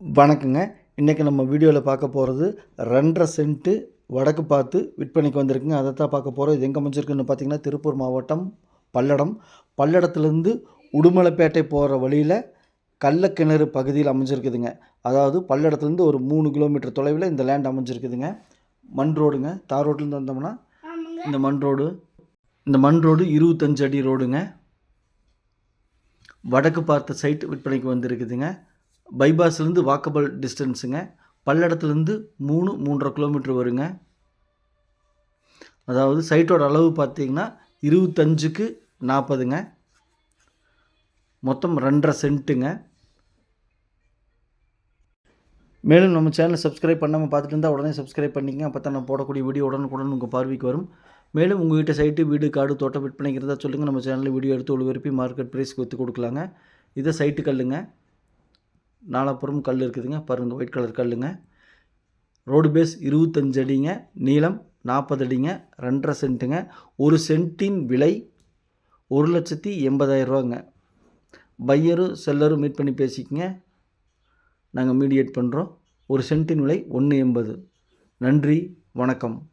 வணக்கங்க. இன்றைக்கி நம்ம வீடியோவில் பார்க்க போகிறது ரெண்டரை சென்ட்டு வடக்கு பார்த்து விற்பனைக்கு வந்திருக்குங்க. அதை தான் பார்க்க போகிறோம் இது எங்கே அமைஞ்சிருக்குன்னு பார்த்தீங்கன்னா திருப்பூர் மாவட்டம் பல்லடம். பல்லடத்துலேருந்து உடுமலைப்பேட்டை போகிற வழியில் கள்ளக்கிணறு பகுதியில் அமைஞ்சிருக்குதுங்க. அதாவது பல்லடத்துலேருந்து ஒரு மூணு கிலோமீட்டர் தொலைவில் இந்த லேண்ட் அமைஞ்சிருக்குதுங்க. மண் ரோடுங்க. தார் ரோட்லேருந்து வந்தோம்னா இந்த மண் ரோடு இந்த மண் ரோடு இருபத்தஞ்சு அடி ரோடுங்க. வடக்கு பார்த்த சைட் விற்பனைக்கு வந்திருக்குதுங்க. பைபாஸ்லேருந்து வாக்கபிள் டிஸ்டன்ஸுங்க பல்லடத்துலேருந்து மூணு மூன்றரை கிலோமீட்டர் வருங்க. அதாவது சைட்டோட அளவு பார்த்தீங்கன்னா இருபத்தஞ்சுக்கு நாற்பதுங்க. மொத்தம் ரெண்டரை சென்ட்டுங்க மேலும் நம்ம சேனலை சப்ஸ்கிரைப் பண்ணாமல் பார்த்துட்டு இருந்தால் உடனே சப்ஸ்கிரைப் பண்ணிங்க அப்போ தான் நான் போடக்கூடிய வீடியோ உடனுக்குடன் உங்கள் பார்வைக்கு வரும். மேலும் உங்கள் சைட்டு வீடு காடு தோட்டம் விற்பனைக்கு இருந்தால் சொல்லுங்கள் நம்ம சேனலில் வீடியோ எடுத்து ஒளிபரப்பி மார்க்கெட் ப்ரைஸ்க்கு விற்று கொடுக்கலாங்க. இதை சைட்டு கல்லுங்க நாலாப்புறம் கல் இருக்குதுங்க. பாருங்கள் ஒயிட் கலர் கல்லுங்க. ரோடு பேஸ் இருபத்தஞ்சு அடிங்க. நீளம் நாற்பது அடிங்க. ரெண்டரை சென்ட்டுங்க. ஒரு சென்ட்டின் விலை ஒரு லட்சத்தி எண்பதாயிரம் ரூபாங்க. பையரும் செல்லரும் மீட் பண்ணி பேசிக்கங்க. நாங்கள் மீடியேட் பண்ணுறோம் ஒரு சென்ட்டின் விலை ஒன்று எண்பது. நன்றி வணக்கம்.